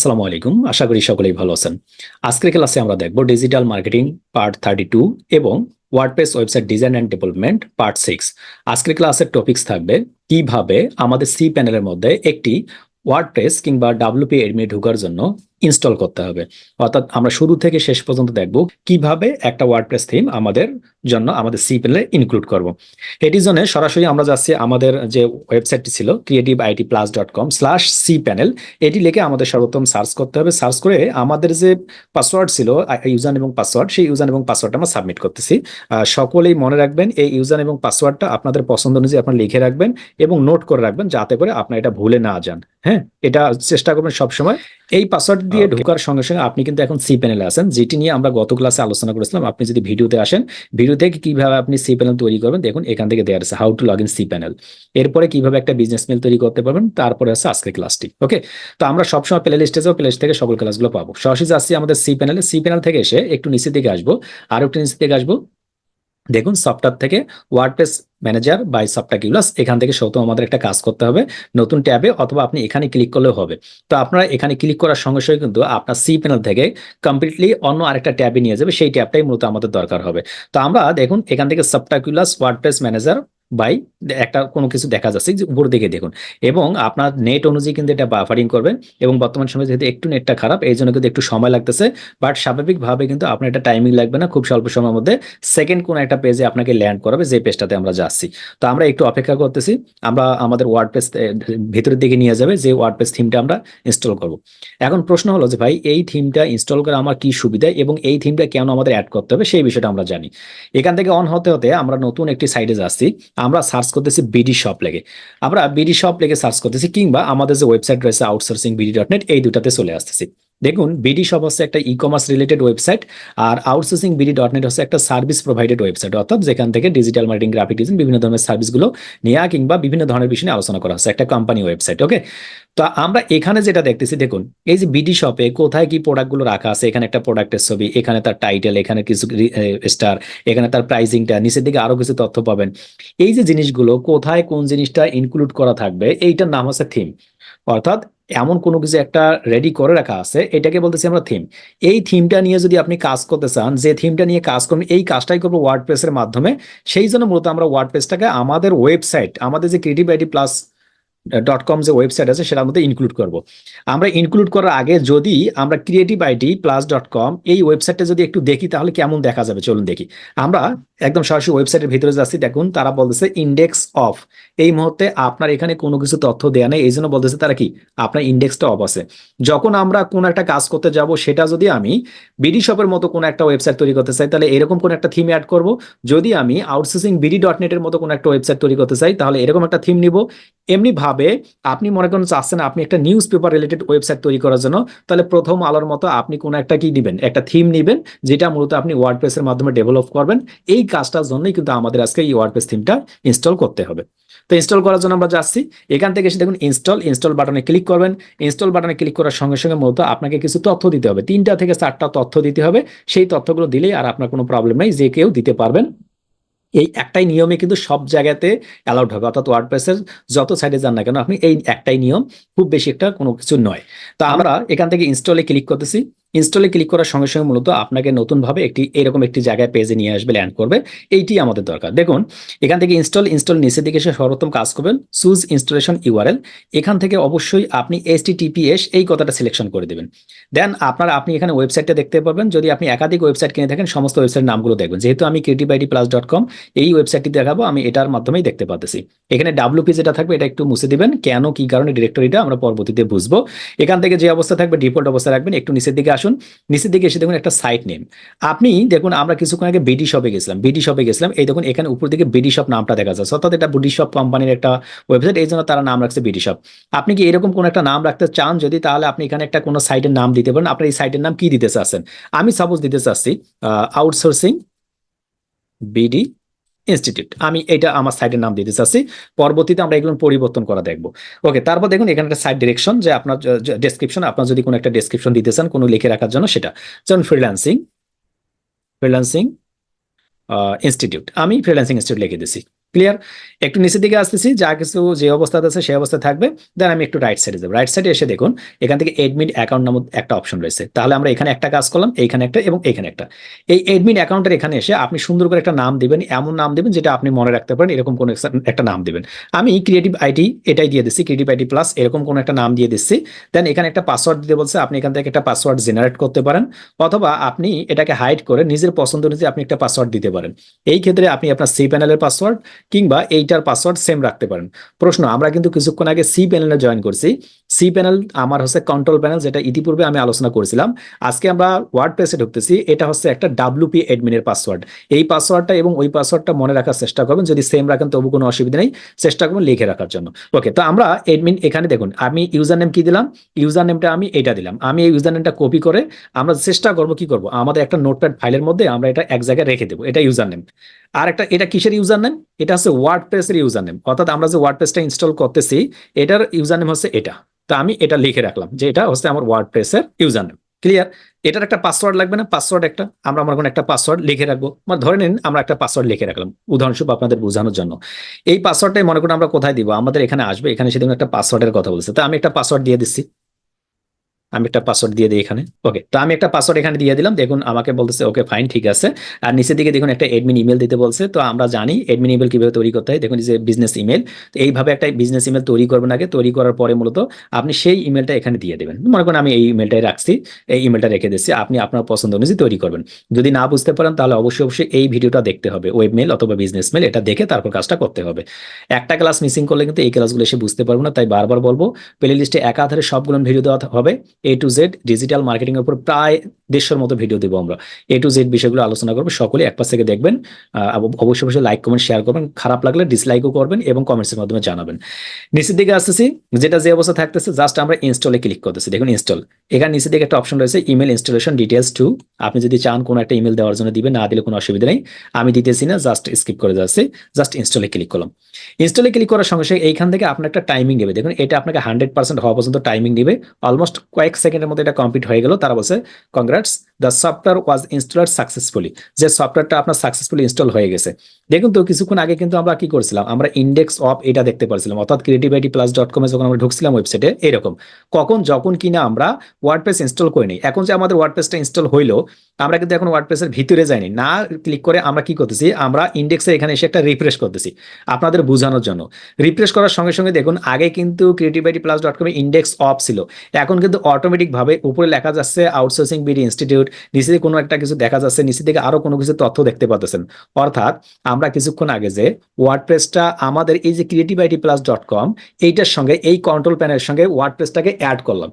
আসসালামু আলাইকুম। আশা করি সকলেই ভালো আছেন। আজকের ক্লাসে আমরা দেখব digital marketing part thirty two এবং WordPress website design and development part six আজকের ক্লাসের টপিকস থাকবে কীভাবে আমাদের সি প্যানেলের মধ্যে একটি ওয়ার্ডপ্রেস কিংবা ডাব্লুপি এডমি ঢোকার জন্য ইনস্টল করতে হবে। অর্থাৎ আমরা শুরু থেকে শেষ পর্যন্ত দেখব কীভাবে একটা ওয়ার্ডপ্রেস থিম আমাদের জন্য আমাদের সি প্যানেলে ইনক্লুড করব। এটির জন্য সরাসরি আমরা যাচ্ছি আমাদের যে ওয়েবসাইটটি ছিল creative IT plus dot com slash C panel এটি লিখে আমাদের সর্বোত্তম সার্চ করতে হবে। সার্চ করে আমাদের যে পাসওয়ার্ড ছিল ইউজার এবং পাসওয়ার্ড সেই ইউজার এবং পাসওয়ার্ডটা আমরা সাবমিট করতেছি। সকলেই মনে রাখবেন এই ইউজার এবং পাসওয়ার্ডটা আপনাদের পছন্দ অনুযায়ী আপনারা লিখে রাখবেন এবং নোট করে রাখবেন যাতে করে আপনার এটা ভুলে না যান। হ্যাঁ এটা চেষ্টা করবেন সবসময়। এই পাসওয়ার্ড দিয়ে ঢোকার সঙ্গে সঙ্গে আপনি কিন্তু এখন সি প্যানেলে আছেন যেটি নিয়ে আমরা গত ক্লাসে আলোচনা করেছিলাম। আপনি যদি ভিডিওতে আসেন ভিডিও থেকে কীভাবে আপনি সি প্যানেল তৈরি করবেন দেখুন এখান থেকে দেওয়া আছে how to log in C panel এরপরে কীভাবে একটা বিজনেস মেল তৈরি করতে পারবেন তারপরে আছে আজকের ক্লাসটি ওকে তো আমরা সবসময় প্লে লিস্টে যাব প্লে লিস্ট থেকে সকল ক্লাসগুলো পাবো। সরাসরি আসছি আমাদের সি প্যানেলে সি প্যানেল থেকে এসে একটু নিচের দিকে আসব আর একটু নিচের দিকে আসব দেখুন, সফটওয়্যার থেকে ওয়ার্ডপ্রেস ম্যানেজার বাই সফটওয়্যার এখান থেকে সৌত আমাদের একটা কাজ করতে হবে, নতুন ট্যাবে অথবা আপনি এখানে ক্লিক করলেও হবে। তো আপনারা এখানে ক্লিক করার সঙ্গে সঙ্গে কিন্তু আপনার সি প্যানেল থেকে কমপ্লিটলি অন্য আরেকটা ট্যাবে নিয়ে যাবে, সেই ট্যাবটাই মূলত আমাদের দরকার হবে। তো আমরা দেখুন, এখান থেকে সফটওয়্যার ওয়ার্ডপ্রেস ম্যানেজার বাই একটা কোনো কিছু দেখা যাচ্ছে, যে উপর দিকে দেখুন। এবং আপনার নেট অনুযায়ী কিন্তু এটা বাফারিং করবেন এবং বর্তমান সময়ে যেহেতু একটু নেটটা খারাপ, এই জন্য কিন্তু একটু সময় লাগতেছে। বাট স্বাভাবিকভাবে কিন্তু আপনার এটা টাইমিং লাগবে না, খুব স্বল্প সময়ের মধ্যে সেকেন্ড কোন একটা পেজে আপনাকে ল্যান্ড করাবে, যে পেজটাতে আমরা যাচ্ছি। তো আমরা একটু অপেক্ষা করতেছি, আমরা আমাদের ওয়ার্ডপ্রেস ভিতরের দিকে নিয়ে যাবে, যে ওয়ার্ডপ্রেস থিমটা আমরা ইনস্টল করব। এখন প্রশ্ন হলো যে ভাই, এই থিমটা ইনস্টল করে আমার কি সুবিধা এবং এই থিমটা কেন আমাদের অ্যাড করতে হবে, সেই বিষয়টা আমরা জানি। এখান থেকে অন হতে হতে আমরা নতুন একটি সাইটে যাচ্ছি। আমরা সার্চ করতেছি বিডি শপ লেগে। আমরা বিডি শপ লেগে সার্চ করতেছি কিংবা আমাদের যে ওয়েবসাইট রয়েছে আউটসোর্সিং বিডি ডট নেট এই দুটাতে চলে আসতেছি। দেখুন বিডি শপ হচ্ছে একটা ই কমার্স রিলেটেড ওয়েবসাইট আর আউটসোর্সিং বিডি ডট নেট হচ্ছে একটা সার্ভিস প্রোভাইডেড ওয়েবসাইট অর্থাৎ যেখান থেকে ডিজিটাল মার্কেটিং গ্রাফিক ডিজাইন বিভিন্ন ধরনের সার্ভিসগুলো নেওয়া কিংবা বিভিন্ন ধরনের বিষয় আলোচনা করা হচ্ছে, একটা কোম্পানি ওয়েবসাইট ওকে তো আমরা এখানে যেটা দেখতেছি, দেখুন, এই যে বিডি শপে কোথায় কি প্রোডাক্টগুলো রাখা আছে, এখানে একটা প্রোডাক্টের ছবি, এখানে তার টাইটেল এখানে কিছু স্টার এখানে তার প্রাইসিংটা নিচের দিকে আরও কিছু তথ্য পাবেন। এই যে জিনিসগুলো কোথায় কোন জিনিসটা ইনক্লুড করা থাকবে, এইটার নাম হচ্ছে থিম অর্থাৎ এমন কোনো কিছু একটা রেডি করে রাখা আছে, এটাকে বলতেছি আমরা থিম এই থিমটা নিয়ে যদি আপনি কাজ করতে চান, যে থিমটা নিয়ে কাজ করবেন, এই কাজটাই করব ওয়ার্ডপ্রেসের মাধ্যমে। সেই জন্য মূলত আমরা ওয়ার্ডপ্রেসটাকে আমাদের ওয়েবসাইট আমাদের যে creative ID plus dot com যে ওয়েবসাইট আছে, সেটার মধ্যে ইনক্লুড করব। আমরা ইনক্লুড করার আগে যদি আমরা creative ID plus dot com এই ওয়েবসাইটটা যদি একটু দেখি, তাহলে কেমন দেখা যাবে? চলুন দেখি। আমরা একদম সরাসরি ওয়েবসাইটের ভিতরে যাচ্ছি। দেখুন, তারা বলতেছে ইন্ডেক্স অফ এই মুহূর্তে আপনার এখানে কোনো কিছু তথ্য দেয়া নেই এই জন্য বলতেছে তারা কি? আপনার ইন্ডেক্সটা অফ আছে। যখন আমরা কোন একটা কাজ করতে যাব, সেটা যদি আমি বিডি শপের মতো কোনো একটা ওয়েবসাইট তৈরি করতে চাই, তাহলে এরকম কোনো একটা থিম অ্যাড করব। যদি আমি আউটসোর্সিং বিডি ডট নেটের মতো কোনো একটা ওয়েবসাইট তৈরি করতে চাই, তাহলে এরকম একটা থিম নিব। এমনি ভাবে আপনি মনে করেন চাচ্ছেন আপনি একটা নিউজ পেপার রিলেটেড ওয়েবসাইট তৈরি করার জন্য, তাহলে প্রথম আলোর মতো আপনি কোনো একটা কি দিবেন একটা থিম নিবেন, যেটা মূলত আপনি ওয়ার্ডপ্রেসের মাধ্যমে ডেভেলপ করবেন। এই কাজটার জন্যই কিন্তু আমাদের আজকে এই ওয়ার্ডপ্রেস থিমটা ইনস্টল করতে হবে। তো ইনস্টল করার জন্য আমরা যাচ্ছি। এখান থেকে এসে দেখুন ইনস্টল ইনস্টল বাটনে ক্লিক করবেন। ইনস্টল বাটনে ক্লিক করার সঙ্গে সঙ্গে মূলত আপনাকে কিছু তথ্য দিতে হবে। তিনটা থেকে চারটা তথ্য দিতে হবে। সেই তথ্যগুলো দিলেই আর আপনার কোনো প্রবলেম নেই, যে কেউ দিতে পারবেন। এই একটাই নিয়মে কিন্তু সব জায়গাতে অ্যালাউড হবে। অর্থাৎ ওয়ার্ডপ্রেসের যত সাইডে যান না কেন, আপনি এই একটাই নিয়ম, খুব বেশি একটা কোনো কিছু নয়। তো আমরা এখান থেকে ইনস্টলে ক্লিক করতেছি। ইনস্টলে ক্লিক করার সঙ্গে সঙ্গে মূলত আপনাকে নতুনভাবে একটি, এরকম একটি জায়গায় পেজে নিয়ে আসবে ল্যান্ড করবে। এইটি আমাদের দরকার। দেখুন, এখান থেকে ইনস্টল ইনস্টল নিচের দিকে এসে সর্বোত্তম কাজ করবেন সুজ ইনস্টলেশন ইউআরএল এখান থেকে অবশ্যই আপনি এস টিপিএস এই কথাটা সিলেকশন করে দেবেন। দেন আপনার, আপনি এখানে ওয়েবসাইটটা দেখতে পারবেন। যদি আপনি একাধিক ওয়েবসাইট কিনে থাকেন, সমস্ত ওয়েবসাইট নামগুলো দেখবেন। যেহেতু আমি creative ID plus dot com এই ওয়েবসাইটটি দেখাবো, আমি এটার মাধ্যমেই দেখতে পাচ্ছি এখানে ডাব্লিউপি যেটা থাকবে, এটা একটু মুছে দিবেন। কেন, কি কারণে ডিরেক্টরিটা আমরা পরবর্তীতে বুঝব। এখান থেকে যে অবস্থা থাকবে ডিফল্ট অবস্থা রাখবেন। একটু নিচের দিকে আসুন, নিচের দিকে এসে দেখুন একটা সাইট নেম আপনি দেখুন, আমরা কিছুক্ষণ আগে বিডি শপে গেছিলাম বিডি শপে গেছিলাম, এই দেখুন, এখানে উপর দিকে বিডি শপ নামটা দেখা যাচ্ছে। অর্থাৎ এটা বিডি শপ কোম্পানির একটা ওয়েবসাইট এই জন্য তারা নাম রাখছে বিডি শপ আপনি কি এরকম কোনো একটা নাম রাখতে চান? যদি তাহলে আপনি এখানে একটা কোনো সাইটের নাম দিতে পারেন। আপনার এই সাইটের নাম কি দিতে চাচ্ছেন? আমি সাপোজ দিতে চাচ্ছি আউটসোর্সিং বিডি ইনস্টিটিউট। আমি এটা আমার সাইটের নাম দিতে চাচ্ছি। পরবর্তীতে আমরা এগুলো পরিবর্তন করা দেখব। ওকে, তারপর দেখুন এখানে একটা সাইট ডিরেকশন যে আপনার ডেসক্রিপশন আপনার যদি কোনো একটা ডেসক্রিপশন দিতে চান, কোনো লিখে রাখার জন্য সেটা। যেমন ফ্রিল্যান্সিং ফ্রিল্যান্সিং ইনস্টিটিউট আমি ফ্রিল্যান্সিং ইনস্টিটিউট লিখে দিছি। ক্লিয়ার একটু নিচের দিকে আসতেছি, যা কিছু যে অবস্থাতে আছে সেই অবস্থায় থাকবে। দেন আমি একটু রাইট সাইডে যাব। রাইট সাইডে এসে দেখুন, এখান থেকে এডমিট অ্যাকাউন্ট নামক একটা অপশন রয়েছে। তাহলে আমরা এখানে একটা কাজ করলাম, এইখানে একটা এবং এখানে একটা। এই এডমিট অ্যাকাউন্টের এখানে এসে আপনি সুন্দর করে একটা নাম দিবেন, এমন নাম দিবেন যেটা আপনি মনে রাখতে পারেন, এরকম কোনো একটা নাম দিবেন। আমি ক্রিয়েটিভ আইটি এটাই দিয়ে দিচ্ছি ক্রিয়েটিভ আইটি প্লাস এরকম কোনো একটা নাম দিয়ে দিচ্ছি। দেন এখানে একটা পাসওয়ার্ড দিতে বলছে, আপনি এখান থেকে একটা পাসওয়ার্ড জেনারেট করতে পারেন, অথবা আপনি এটাকে হাইড করে নিজের পছন্দ অনুযায়ী আপনি একটা পাসওয়ার্ড দিতে পারেন। এই ক্ষেত্রে আপনি আপনার সি প্যানেলের পাসওয়ার্ড কিংবা এইটার পাসওয়ার্ড সেম রাখতে পারেন। প্রশ্ন, আমরা কিন্তু কিছুক্ষণ আগে সি প্যানেলে জয়েন করছি। সি প্যানেল আমার হচ্ছে কন্ট্রোল প্যানেল যেটা ইতিপূর্বে আমি আলোচনা করেছিলাম। আজকে আমরা ওয়ার্ড প্রেসে ঢুকতেছি, এটা হচ্ছে একটা ডাব্লুপি অ্যাডমিনের পাসওয়ার্ড এই পাসওয়ার্ডটা এবং ওই পাসওয়ার্ডটা মনে রাখার চেষ্টা করবেন, যদি সেম রাখেন তবু কোনো অসুবিধা নেই, চেষ্টা করবেন লিখে রাখার জন্য। ওকে তো আমরা অ্যাডমিন এখানে দেখুন, আমি ইউজার নেম কি দিলাম? ইউজার নেমটা আমি এটা দিলাম। আমি এই ইউজার নেমটা কপি করে আমরা চেষ্টা করব কি করব? আমাদের একটা নোটপ্যাড ফাইলের মধ্যে আমরা এটা এক জায়গায় রেখে দেবো, এটা ইউজার নেম আর একটা, এটা কিসের ইউজার নেম এটা হচ্ছে ওয়ার্ড প্রেসের ইউজার নেম অর্থাৎ আমরা যে ওয়ার্ড প্রেসটা ইনস্টল করতেছি, এটার ইউজার নেম হচ্ছে এটা। তো আমি এটা লিখে রাখলাম যে এটা হচ্ছে আমার ওয়ার্ড প্রেসের ইউজার নেম ক্লিয়ার এটার একটা পাসওয়ার্ড লাগবে না পাসওয়ার্ড একটা। আমরা আমার একটা পাসওয়ার্ড লিখে রাখব। মানে ধরে নিন আমরা একটা পাসওয়ার্ড লিখে রাখলাম উদাহরণস্বরূপ আপনাদের বোঝানোর জন্য। এই পাসওয়ার্ডটাই মনে করুন আমরা কোথায় দিব? আমাদের এখানে আসবে, এখানে সেদিন একটা পাসওয়ার্ডের কথা বলছে। তো আমি একটা পাসওয়ার্ড দিয়ে দিচ্ছি। আমি একটা পাসওয়ার্ড দিয়ে দিই এখানে। ওকে তো আমি একটা পাসওয়ার্ড এখানে দিয়ে দিলাম। দেখুন, আমাকে বলতেছে ওকে ফাইন ঠিক আছে। আর নিচের দিকে দেখুন, একটা এডমিন ইমেল দিতে বলছে। তো আমরা জানি এডমিন ইমেল কীভাবে তৈরি করতে হয়। দেখুন যে বিজনেস ইমেল তো এইভাবে একটা বিজনেস ইমেল তৈরি করবেন আগে। তৈরি করার পরে মূলত আপনি সেই ইমেলটা এখানে দিয়ে দেবেন। মনে করেন, আমি এই ইমেলটাই রাখছি, এই ইমেলটা রেখে দিচ্ছি। আপনি আপনার পছন্দ অনুযায়ী তৈরি করবেন। যদি না বুঝতে পারেন, তাহলে অবশ্যই অবশ্যই এই ভিডিওটা দেখতে হবে। ওয়েব মেল অথবা বিজনেস মেল এটা দেখে তারপর কাজটা করতে হবে। একটা ক্লাস মিসিং করলে কিন্তু এই ক্লাসগুলো এসে বুঝতে পারব না, তাই বারবার বলব প্লে লিস্টে একাধারে সবগুলো ভিডিও দেওয়া হবে। A to Z digital marketing এর উপর প্রায় দেড়শোর মতো ভিডিও দেবো আমরা। এ টু জেড বিষয়গুলো আলোচনা করব সকলে এক পাশ থেকে দেখবেন অবশ্যই অবশ্যই লাইক কমেন্ট শেয়ার করবেন, খারাপ লাগলে ডিসলাইকও করবেন এবং কমেন্টসের মাধ্যমে জানাবেন। নিচের দিকে আসতেছি, যেটা যে অবস্থা থাকতেছে জাস্ট আমরা ইনস্টলে ক্লিক করতেছি। দেখুন ইনস্টল এখানে নিচের দিকে একটা অপশন রয়েছে ইমেল ইনস্টলেশন ডিটেলস টু আপনি যদি চান কোনো একটা ইমেল দেওয়ার জন্য দিবেন, না দিলে কোনো অসুবিধা নেই। আমি দিতেছি না জাস্ট স্কিপ করে যাচ্ছি জাস্ট ইনস্টলে ক্লিক করলাম। ইনস্টলে ক্লিক করার সঙ্গে সঙ্গে এইখান থেকে আপনার একটা টাইমিং নেবে। দেখুন, এটা আপনাকে হান্ড্রেড পার্সেন্ট হওয়া পর্যন্ত টাইমিং নেবে। অলমোস্ট কয়েক সেকেন্ডের মধ্যে এটা কমপ্লিট হয়ে গেল। তারা বলছে congrats the software was installed successfully যে সফটওয়্যারটা আপনার সাকসেসফুলি ইনস্টল হয়ে গেছে। দেখুন তো, কিছুক্ষণ আগে কিন্তু আমরা কি করছিলাম? আমরা ইন্ডেক্স অফ এটা দেখতে পারছিলাম। অর্থাৎ ক্রিয়েটিভিটি প্লাস ডট কমে যখন আমরা ঢুকছিলাম ওয়েবসাইটে এরকম। কখন, যখন, কিনা আমরা ওয়ার্ডপ্রেস ইনস্টল করে নিই। এখন যে আমাদের ওয়ার্ডপ্রেসটা ইনস্টল হইল, আমরা কিন্তু এখন ওয়ার্ডপ্রেসের ভিতরে যাইনি। না ক্লিক করে আমরা কি করতেছি? আমরা ইন্ডেক্সে এখানে এসে একটা রিফ্রেশ করতেছি। আপনাদের বোঝানোর জন্য। রিফ্রেশ করার সঙ্গে সঙ্গে দেখুন, আগে কিন্তু ক্রিয়েটিভিটি প্লাস ডট কমে ইন্ডেক্স অফ ছিল। এখন কিন্তু অটোমেটিক ভাবে উপরে লেখা যাচ্ছে আউটসোর্সিং বিডি ইনস্টিটিউট নিচে কোনো একটা কিছু দেখা যাচ্ছে নিচে থেকে আরও কোনো কিছু তথ্য দেখতে পাচ্ছেন অর্থাৎ আমরা কিছুক্ষণ আগে যে ওয়ার্ডপ্রেসটা আমাদের এই যে ক্রিয়েটিভিটি প্লাস ডট কম এইটার সঙ্গে, এই কন্ট্রোল প্যানের সঙ্গে ওয়ার্ডপ্রেসটাকে অ্যাড করলাম।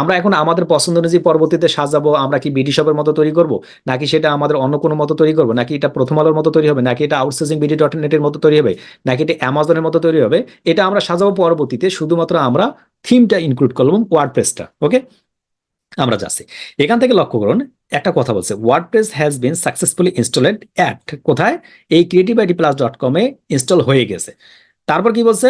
আমরা এখন আমাদের পছন্দ অনুযায়ী পরবর্তীতে সাজাবো, আমরা কি বিডি শপের মতো তৈরি করব? নাকি সেটা আমাদের অন্য কোনো মতো তৈরি করব? নাকি এটা প্রথম আলোর মতো তৈরি হবে? নাকি এটা আউটসোর্সিং বিডি ডট নেটের মতো তৈরি হবে? নাকি এটা অ্যামাজনের মতো তৈরি হবে? এটা আমরা সাজাবো পরবর্তীতে, শুধুমাত্র আমরা থিমটা ইনক্লুড করলাম ওয়ার্ডপ্রেসটা ওকে আমরা যাচ্ছি। এখান থেকে লক্ষ্য করুন, একটা কথা বলছে WordPress has been successfully installed at কোথায়? এই ক্রিয়েটিভ আইডি প্লাস ডট কমে ইনস্টল হয়ে গেছে। তারপর কি বলছে?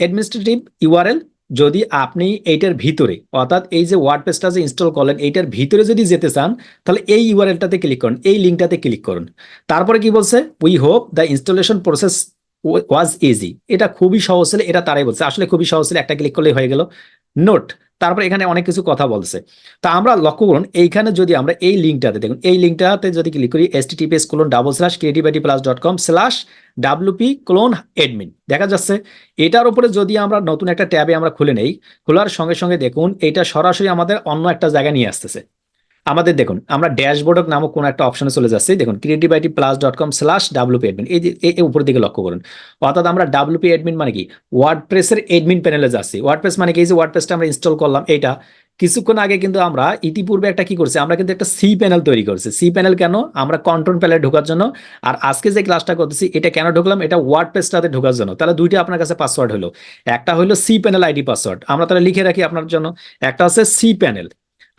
অ্যাডমিনিস্ট্রেটিভ ইউআরএল যদি আপনি এইটার ভিতরে, অর্থাৎ এই যে ওয়ার্ডপ্রেসটা যে ইনস্টল করলেন, এইটার ভিতরে যদি যেতে চান, তাহলে এই ইউআরএলটাতে ক্লিক করুন, এই লিঙ্কটাতে ক্লিক করুন। তারপরে কি বলছে? We hope the installation process was easy এটা খুবই সহজ ছিল, এটা তারাই বলছে। আসলে খুবই সহজ ছিল, একটা ক্লিক করলেই হয়ে গেল। নোট তারপর এখানে অনেক কিছু কথা বলছে তা আমরা লক্ষ্য করুন, এইখানে যদি আমরা এই লিঙ্কটাতে দেখুন, এই লিঙ্কটাতে যদি ক্লিক করি https colon double slash creativity plus dot com slash WP colon admin দেখা যাচ্ছে। এটার উপরে যদি আমরা নতুন একটা ট্যাবে আমরা খুলে নেই, খোলার সঙ্গে সঙ্গে দেখুন, এটা সরাসরি আমাদের অন্য একটা জায়গায় নিয়ে আসতেছে। আমাদের দেখুন, আমরা ড্যাশবোর্ড নামক কোনো একটা অপশনে চলে যাচ্ছি। দেখুন creative IT plus dot com slash WP admin এই যে, এই উপর দিকে লক্ষ্য করুন। অর্থাৎ আমরা ডাব্লুপি এডমিন মানে কি? ওয়ার্ড ওয়ার্ডপ্রেসের এডমিন প্যানেলে যাচ্ছি। ওয়ার্ডপ্রেস মানে কি? এই যে ওয়ার্ডপ্রেসটা আমরা ইনস্টল করলাম এটা কিছুক্ষণ আগে কিন্তু আমরা ইতিপূর্বে একটা কি করছি? আমরা কিন্তু একটা সি প্যানেল তৈরি করছি। সি প্যানেল কেন? আমরা কন্ট্রোল প্যানেলে ঢোকার জন্য। আর আজকে যে ক্লাসটা করতেছি, এটা কেন ঢুকলাম? এটা ওয়ার্ড পেজটাতে ঢোকার জন্য। তাহলে দুইটা আপনার কাছে পাসওয়ার্ড হলো। একটা হলো সি প্যানেল আইডি পাসওয়ার্ড আমরা তাহলে লিখে রাখি আপনার জন্য। একটা হচ্ছে সি প্যানেল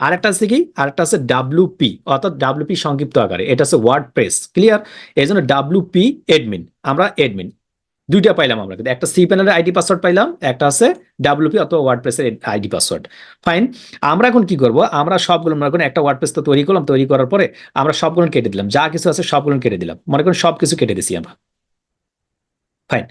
আরেকটা আছে কি? আরেকটা আছে ডাব্লুপি অর্থাৎ ডাব্লুপি সংক্ষিপ্ত আকারে। এটা হচ্ছে ওয়ার্ড প্রেস ক্লিয়ার এই জন্য ডাব্লুপি এডমিন আমরা এডমিন দুইটা পাইলাম আমরা কিন্তু। একটা সি প্যানেলের আইডি পাসওয়ার্ড পাইলাম, একটা আছে ডাব্লুপি অথবা ওয়ার্ড প্রেসের আইডি পাসওয়ার্ড ফাইন আমরা এখন কি করব? আমরা সবগুলো, মনে করেন একটা ওয়ার্ড প্রেস তো তৈরি করলাম, তৈরি করার পরে আমরা সবগুলো কেটে দিলাম। যা কিছু আছে সবগুলো কেটে দিলাম। মনে করেন সব কিছু কেটে দিছি আমরা। ফাইন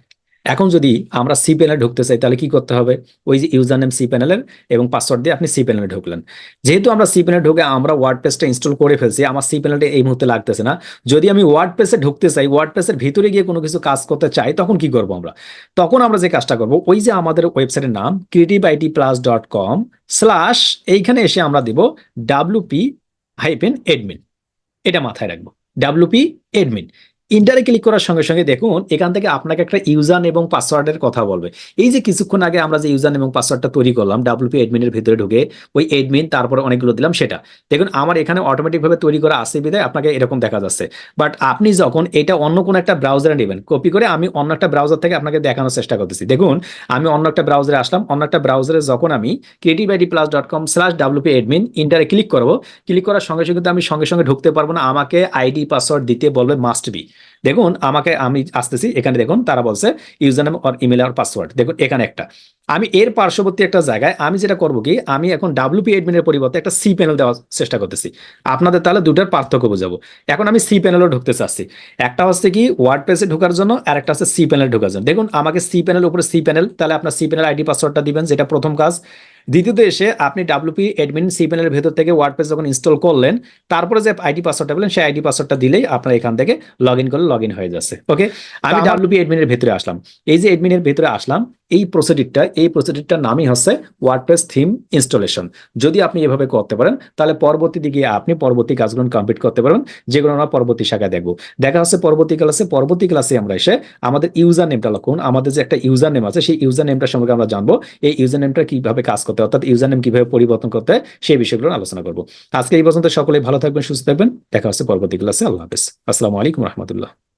এখন যদি আমরা সি প্যানেলে ঢুকতে চাই, তাহলে কি করতে হবে? ওই যে ইউজার নেম সি প্যানেলের এবং পাসওয়ার্ড দিয়ে আপনি সি প্যানেলে ঢুকলেন। যেহেতু আমরা সি প্যানেলে ঢুকে আমরা ওয়ার্ড পেজটা ইনস্টল করে ফেলছি, আমার সি প্যানেলটা এই মুহূর্তে লাগতেছে না। যদি আমি ওয়ার্ড পেজে ঢুকতে চাই ওয়ার্ড পেজের ভিতরে গিয়ে কোনো কিছু কাজ করতে চাই, তখন কি করব আমরা? তখন আমরা যে কাজটা করব, ওই যে আমাদের ওয়েবসাইটের নাম creative IT plus dot com slash এইখানে এসে আমরা দিব ডাব্লুপি হাইপেন এডমিন এটা মাথায় রাখব। ডাব্লুপি এডমিন ইন্টারে ক্লিক করার সঙ্গে সঙ্গে দেখুন, এখান থেকে আপনাকে একটা ইউজার এবং পাসওয়ার্ডের কথা বলবে। এই যে কিছুক্ষণ আগে আমরা যে ইউজার এবং পাসওয়ার্ডটা তৈরি করলাম ডাব্লুপি এডমিনের ভিতরে ঢুকে ওই এডমিন তারপরে অনেকগুলো দিলাম সেটা। দেখুন, আমার এখানে অটোমেটিক ভাবে তৈরি করা আছে বিধায় আপনাকে এরকম দেখা যাচ্ছে। বাট আপনি যখন এটা অন্য কোনো একটা ব্রাউজারে নেবেন কপি করে আমি অন্য একটা ব্রাউজার থেকে আপনাকে দেখানোর চেষ্টা করতেছি। দেখুন, আমি অন্য একটা ব্রাউজারে আসলাম, অন্য একটা ব্রাউজারে যখন আমি creative ID plus dot com slash WP admin ইন্টারে ক্লিক করব ক্লিক করার সঙ্গে সঙ্গে কিন্তু আমি সঙ্গে সঙ্গে ঢুকতে পারব না, আমাকে আইডি পাসওয়ার্ড দিতে বলবে মাস্ট বি দেখুন, আমাকে আমি আসতেছি, এখানে দেখুন, তারা বলছে ইউজার নেম অর ইমেল আর পাসওয়ার্ড। দেখুন, এখানে একটা। আমি এর পার্শ্ববর্তী একটা জায়গায়, আমি যেটা করব কি, আমি এখন ডাব্লিউপি এডমিনের পরিবর্তে একটা সি প্যানেল দেওয়ার চেষ্টা করতেছি। আপনাদের তাহলে দুটার পার্থক্য বোঝাবো। এখন আমি সি প্যানেলও ঢুকতে চাচ্ছি। একটা হচ্ছে কি ওয়ার্ড পেজে ঢোকার জন্য আর একটা হচ্ছে সি প্যানেল ঢোকার জন্য। দেখুন, আমাকে সি প্যানেল উপরে সি প্যানেল তাহলে আপনার সি প্যানেল আইডি পাসওয়ার্ডটা দিবেন, যেটা প্রথম কাজ। দ্বিতীয়ত এসে আপনি ডাব্লিউপি এডমিন সি প্যানেলের ভেতর থেকে ওয়ার্ড পেজ যখন ইনস্টল করলেন তারপরে যে আইডি পাসওয়ার্ডটা বলেন সেই আইডি পাসওয়ার্ডটা দিলেই আপনার এখান থেকে লগ ইন করলে লগ ইন হয়ে যাচ্ছে। ওকে আমি ডাব্লিউপি এডমিনের ভেতরে আসলাম। এই যে এডমিনের ভেতরে আসলাম এই প্রসিডিরটা এই প্রসিডিরটার নামই হচ্ছে ওয়ার্ডপ্রেস থিম ইনস্টলেশন যদি আপনি এভাবে করতে পারেন তাহলে পরবর্তী দিকে আপনি পরবর্তী কাজগুলো কমপ্লিট করতে পারবেন যেগুলো আমরা পরবর্তী শাখায় দেখব। দেখা হচ্ছে পরবর্তী ক্লাসে পরবর্তী ক্লাসে আমরা এসে আমাদের ইউজার নেমটা লক্ষণ আমাদের যে একটা ইউজার নেম আছে সেই ইউজার নেমটা সম্পর্কে আমরা জানব। এই ইউজার নেমটা কীভাবে কাজ করতে হয়, অর্থাৎ ইউজার নেম কীভাবে পরিবর্তন করতে হয় সেই বিষয়গুলো আলোচনা করব। আজকে এই পর্যন্ত সকলেই ভালো থাকবেন সুস্থ থাকবেন। দেখা হচ্ছে পরবর্তী ক্লাসে। আল্লাহ হাফেজ। আসসালামু আলাইকুম রহমতুল্লাহ।